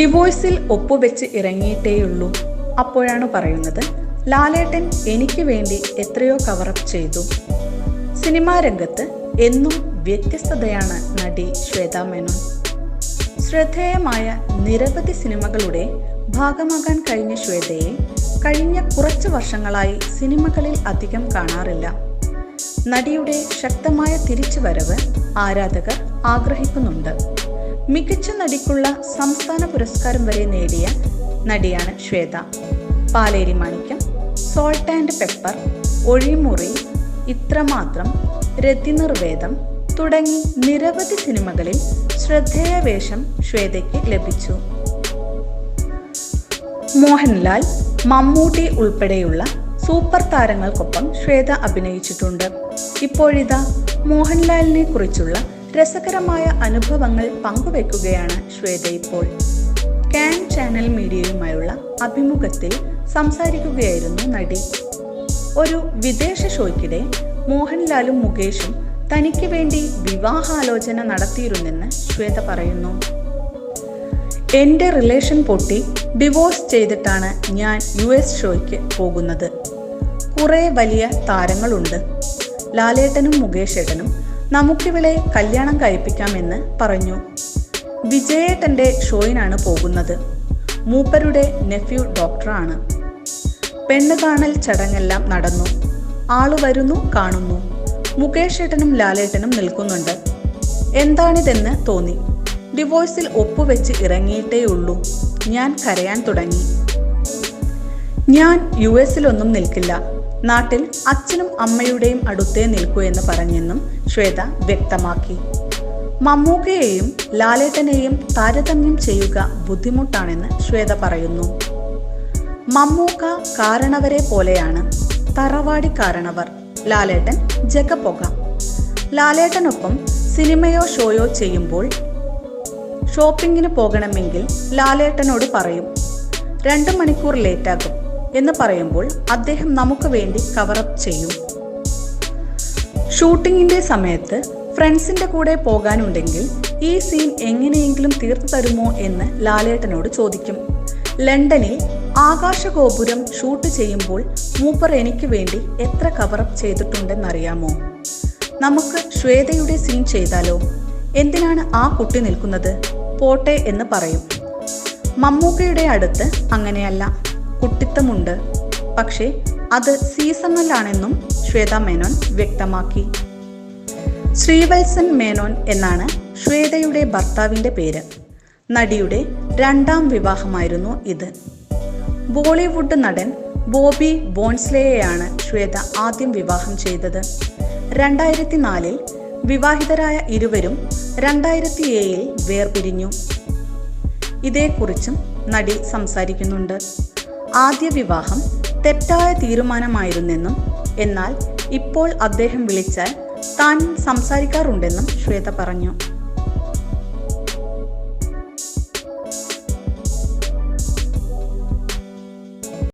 ഡിവോഴ്സിൽ ഒപ്പുവെച്ച് ഇറങ്ങിയിട്ടേയുള്ളൂ അപ്പോഴാണ് പറയുന്നത്. ലാലേട്ടൻ എനിക്ക് വേണ്ടി എത്രയോ കവറപ്പ് ചെയ്തു. സിനിമാ രംഗത്ത് എന്നും വ്യത്യസ്തതയാണ് നടി ശ്വേതാ മേനോൻ. ശ്രദ്ധേയമായ നിരവധി സിനിമകളുടെ ഭാഗമാകാൻ കഴിഞ്ഞ ശ്വേതയെ കഴിഞ്ഞ കുറച്ച് വർഷങ്ങളായി സിനിമകളിൽ അധികം കാണാറില്ല. നടിയുടെ ശക്തമായ തിരിച്ചുവരവ് ആരാധകർ ആഗ്രഹിക്കുന്നുണ്ട്. മികച്ച നടിക്കുള്ള സംസ്ഥാന പുരസ്കാരം വരെ നേടിയ നടിയാണ് Shwetha. Paleri Manikyam salt and pepper Ozhimuri Ithramathram Rathinirvedam തുടങ്ങി നിരവധി സിനിമകളിൽ ശ്രദ്ധേയ വേഷം ശ്വേതയ്ക്ക് ലഭിച്ചു. മോഹൻലാൽ മമ്മൂട്ടി ഉൾപ്പെടെയുള്ള സൂപ്പർ താരങ്ങൾക്കൊപ്പം ശ്വേത അഭിനയിച്ചിട്ടുണ്ട്. ഇപ്പോഴിതാ മോഹൻലാലിനെ കുറിച്ചുള്ള രസകരമായ അനുഭവങ്ങൾ പങ്കുവെക്കുകയാണ് ശ്വേത ഇപ്പോൾ. കാൻ ചാനൽ മീഡിയയുമായുള്ള അഭിമുഖത്തിൽ സംസാരിക്കുകയായിരുന്നു നടി. ഒരു വിദേശ ഷോയ്ക്കിടെ മോഹൻലാലും മുകേഷും തനിക്ക് വേണ്ടി വിവാഹാലോചന നടത്തിയിരുന്നെന്ന് ശ്വേത പറയുന്നു. എന്റെ റിലേഷൻ പൊട്ടി ഡിവോഴ്സ് ചെയ്തിട്ടാണ് ഞാൻ യു എസ് ഷോയ്ക്ക് പോകുന്നത്. കുറേ വലിയ താരങ്ങളുണ്ട്. ലാലേട്ടനും മുകേഷേട്ടനും നമുക്കിവളെ കല്യാണം കഴിപ്പിക്കാമെന്ന് പറഞ്ഞു. വിജയേട്ടന്റെ ഷോയിനാണ് പോകുന്നത്. മൂപ്പരുടെ നെഫ്യൂ ഡോക്ടറാണ്. പെണ്ണ് കാണൽ ചടങ്ങെല്ലാം നടന്നു. ആൾ വരുന്നു കാണുന്നു. മുകേഷ് ഏട്ടനും ലാലേട്ടനും നിൽക്കുന്നുണ്ട്. എന്താണിതെന്ന് തോന്നി. ഡിവോഴ്സിൽ ഒപ്പുവെച്ച് ഇറങ്ങിയിട്ടേയുള്ളൂ. ഞാൻ കരയാൻ തുടങ്ങി. ഞാൻ യു എസിലൊന്നും നിൽക്കില്ല. നാട്ടിൽ അച്ഛനും അമ്മയുടെയും അടുത്തേ നിൽക്കൂ എന്ന് പറഞ്ഞെന്നും ശ്വേത വ്യക്തമാക്കി. മമ്മൂക്കയെയും ലാലേട്ടനെയും താരതമ്യം ചെയ്യുക ബുദ്ധിമുട്ടാണെന്ന് ശ്വേത പറയുന്നു. മമ്മൂക്ക കാരണവരെ പോലെയാണ് തറവാടി കാരണവർ ലാലേട്ടൻ ജഗപ്പൊക ലാലേട്ടനൊപ്പം സിനിമയോ ഷോയോ ചെയ്യുമ്പോൾ ഷോപ്പിങ്ങിന് പോകണമെങ്കിൽ ലാലേട്ടനോട് പറയും രണ്ട് മണിക്കൂർ ലേറ്റാകും. എന്ന് പറയുമ്പോൾ അദ്ദേഹം നമുക്ക് വേണ്ടി കവറപ്പ് ചെയ്യും. ഷൂട്ടിങ്ങിന്റെ സമയത്ത് ഫ്രണ്ട്സിന്റെ കൂടെ പോകാനുണ്ടെങ്കിൽ ഈ സീൻ എങ്ങനെയെങ്കിലും തീർത്തു തരുമോ എന്ന് ലാലേട്ടനോട് ചോദിക്കും. ലണ്ടനിൽ ആകാശഗോപുരം ഷൂട്ട് ചെയ്യുമ്പോൾ മൂപ്പർ എനിക്ക് വേണ്ടി എത്ര കവറപ്പ് ചെയ്തിട്ടുണ്ടെന്നറിയാമോ? നമുക്ക് ശ്വേതയുടെ സീൻ ചെയ്താലോ? എന്തിനാണ് ആ കുട്ടി നിൽക്കുന്നത്? പോട്ടെ എന്ന് പറയും. മമ്മൂക്കയുടെ അടുത്ത് അങ്ങനെയല്ല. കുട്ടിത്തമുണ്ട്. പക്ഷേ അത് സീസണലാണെന്നും ശ്വേത മേനോൻ വ്യക്തമാക്കി. ശ്രീവത്സൻ മേനോൻ എന്നാണ് ശ്വേതയുടെ ഭർത്താവിന്റെ പേര്. നടിയുടെ രണ്ടാം വിവാഹമായിരുന്നു ഇത്. ബോളിവുഡ് നടൻ ബോബി ബോൺസ്ലെയെയാണ് ശ്വേത ആദ്യം വിവാഹം ചെയ്തത്. രണ്ടായിരത്തി നാലിൽ വിവാഹിതരായ ഇരുവരും രണ്ടായിരത്തി ഏഴിൽ വേർപിരിഞ്ഞു. ഇതേക്കുറിച്ചും നടി സംസാരിക്കുന്നുണ്ട്. ആദ്യ വിവാഹം തെറ്റായ തീരുമാനമായിരുന്നെന്നും എന്നാൽ ഇപ്പോൾ അദ്ദേഹം വിളിച്ചാൽ താൻ സംസാരിക്കാറുണ്ടെന്നും ശ്വേത പറഞ്ഞു.